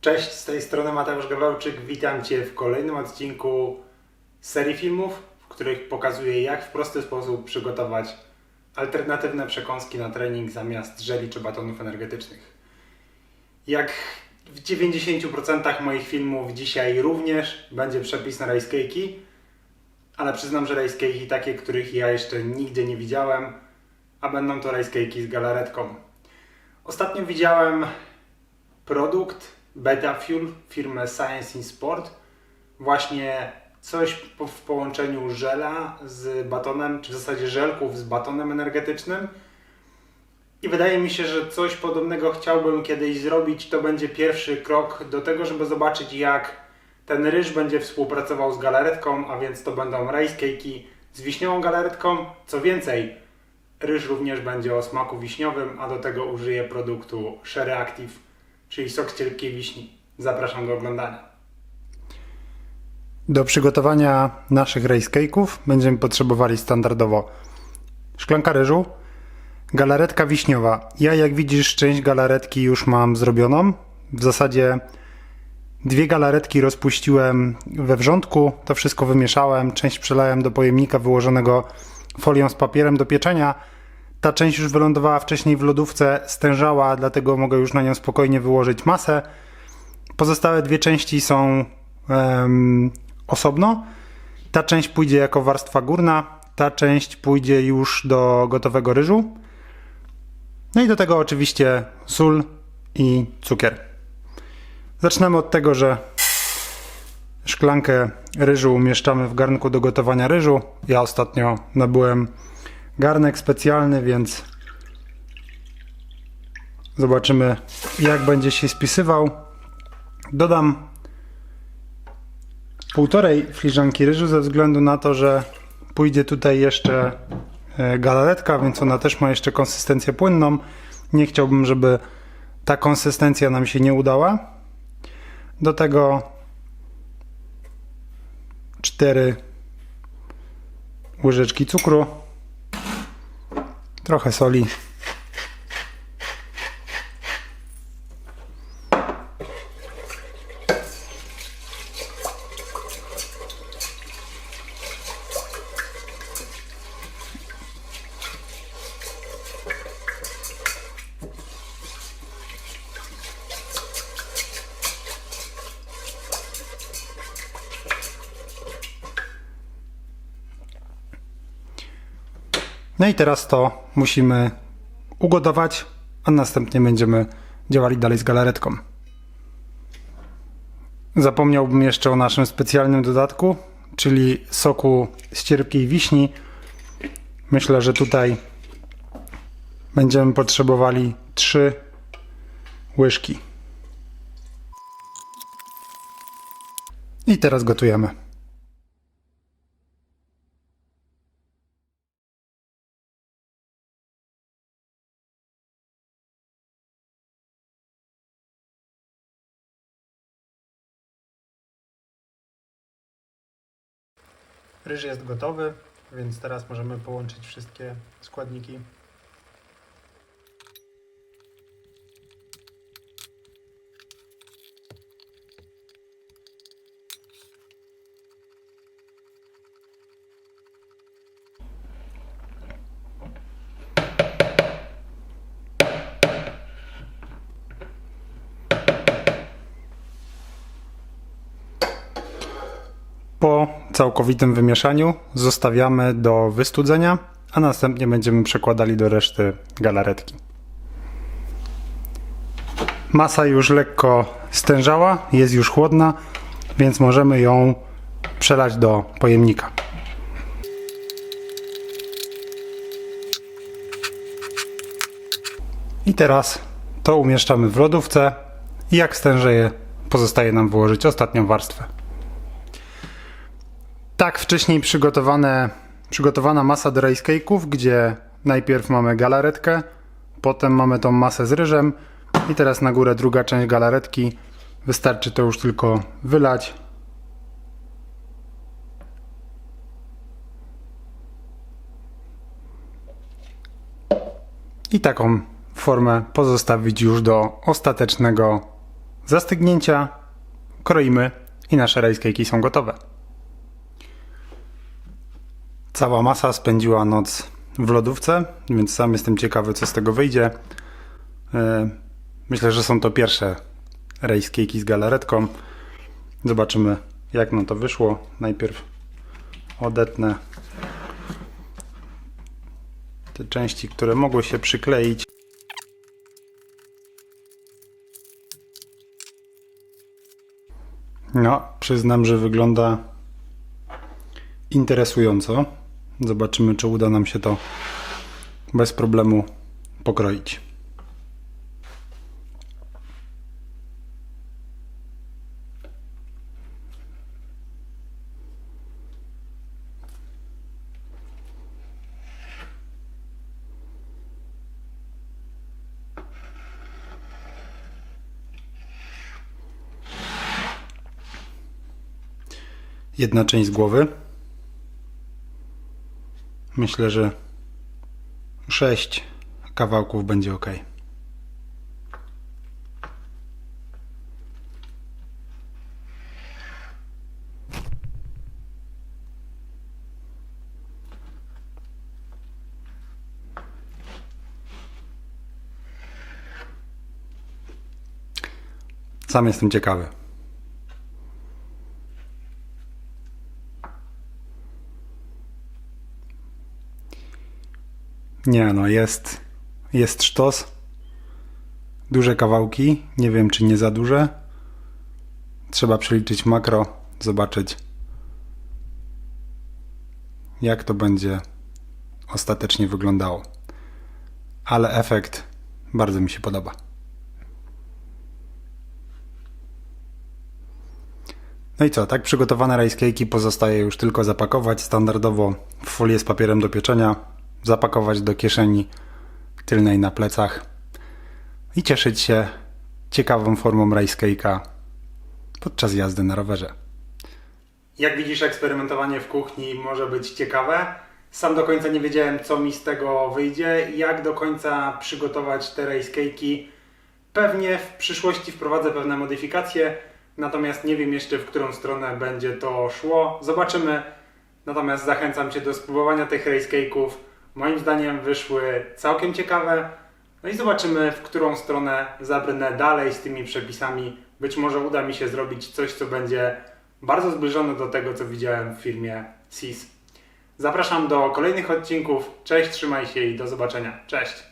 Cześć, z tej strony Mateusz Gawałczyk. Witam Cię w kolejnym odcinku serii filmów, w których pokazuję, jak w prosty sposób przygotować alternatywne przekąski na trening zamiast żeli czy batonów energetycznych. Jak w 90% moich filmów dzisiaj również będzie przepis na rice cake'i, ale przyznam, że rice cake'i takie, których ja jeszcze nigdzie nie widziałem, a będą to rice cake'i z galaretką. Ostatnio widziałem produkt Beta Fuel firmy Science in Sport. Właśnie coś po, w połączeniu żela z batonem, czy w zasadzie żelków z batonem energetycznym. I wydaje mi się, że coś podobnego chciałbym kiedyś zrobić. To będzie pierwszy krok do tego, żeby zobaczyć, jak ten ryż będzie współpracował z galaretką, a więc to będą rice cake'i z wiśniową galaretką. Co więcej, ryż również będzie o smaku wiśniowym, a do tego użyję produktu Sherry Active, czyli sok z cielkiej wiśni. Zapraszam do oglądania. Do przygotowania naszych rice cake'ów będziemy potrzebowali standardowo szklanka ryżu, galaretka wiśniowa. Ja jak widzisz część galaretki już mam zrobioną. W zasadzie dwie galaretki rozpuściłem we wrzątku, to wszystko wymieszałem, część przelałem do pojemnika wyłożonego folią z papierem do pieczenia. Ta część już wylądowała wcześniej w lodówce, stężała, dlatego mogę już na nią spokojnie wyłożyć masę. Pozostałe dwie części są em, osobno. Ta część pójdzie jako warstwa górna, ta część pójdzie już do gotowego ryżu. No i do tego oczywiście sól i cukier. Zaczynamy od tego, że szklankę ryżu umieszczamy w garnku do gotowania ryżu. Ja ostatnio nabyłem garnek specjalny, więc zobaczymy jak będzie się spisywał. Dodam półtorej filiżanki ryżu ze względu na to, że pójdzie tutaj jeszcze e, galaretka, więc ona też ma jeszcze konsystencję płynną. Nie chciałbym, żeby ta konsystencja nam się nie udała. Do tego 4 łyżeczki cukru, trochę soli. No i teraz to musimy ugotować, a następnie będziemy działali dalej z galaretką. Zapomniałbym jeszcze o naszym specjalnym dodatku, czyli soku z cierpkiej wiśni. Myślę, że tutaj będziemy potrzebowali 3 łyżki. I teraz gotujemy. Ryż jest gotowy, więc teraz możemy połączyć wszystkie składniki. Po całkowitym wymieszaniu zostawiamy do wystudzenia, a następnie będziemy przekładali do reszty galaretki. Masa już lekko stężała, jest już chłodna, więc możemy ją przelać do pojemnika. I teraz to umieszczamy w lodówce i jak stężeje, pozostaje nam wyłożyć ostatnią warstwę. Tak wcześniej przygotowane, przygotowana masa do rice cake'ów, gdzie najpierw mamy galaretkę, potem mamy tą masę z ryżem i teraz na górę druga część galaretki. Wystarczy to już tylko wylać. I taką formę pozostawić już do ostatecznego zastygnięcia, kroimy i nasze rice cake'i są gotowe. Cała masa spędziła noc w lodówce, więc sam jestem ciekawy, co z tego wyjdzie. E, Myślę, że są to pierwsze cake'i z galaretką. Zobaczymy, jak nam to wyszło. Najpierw odetnę te części, które mogły się przykleić. No, przyznam, że wygląda interesująco. Zobaczymy, czy uda nam się to bez problemu pokroić. Jedna część z głowy. Myślę, że sześć kawałków będzie ok. Sam jestem ciekawy. Nie, no jest, jest sztos. Duże kawałki. Nie wiem, czy nie za duże. Trzeba przeliczyć makro, zobaczyć, jak to będzie ostatecznie wyglądało. Ale efekt bardzo mi się podoba. No i co, tak przygotowane rice pozostaje już tylko zapakować standardowo w folię z papierem do pieczenia, zapakować do kieszeni tylnej na plecach i cieszyć się ciekawą formą rice cake'a podczas jazdy na rowerze. Jak widzisz, eksperymentowanie w kuchni może być ciekawe. Sam do końca nie wiedziałem, co mi z tego wyjdzie, jak do końca przygotować te rice cake'i. Pewnie w przyszłości wprowadzę pewne modyfikacje, natomiast nie wiem jeszcze, w którą stronę będzie to szło. Zobaczymy. Natomiast zachęcam Cię do spróbowania tych rice cake'ów. Moim zdaniem wyszły całkiem ciekawe. No i zobaczymy, w którą stronę zabrnę dalej z tymi przepisami. Być może uda mi się zrobić coś, co będzie bardzo zbliżone do tego, co widziałem w filmie SIS. Zapraszam do kolejnych odcinków. Cześć, trzymaj się i do zobaczenia. Cześć!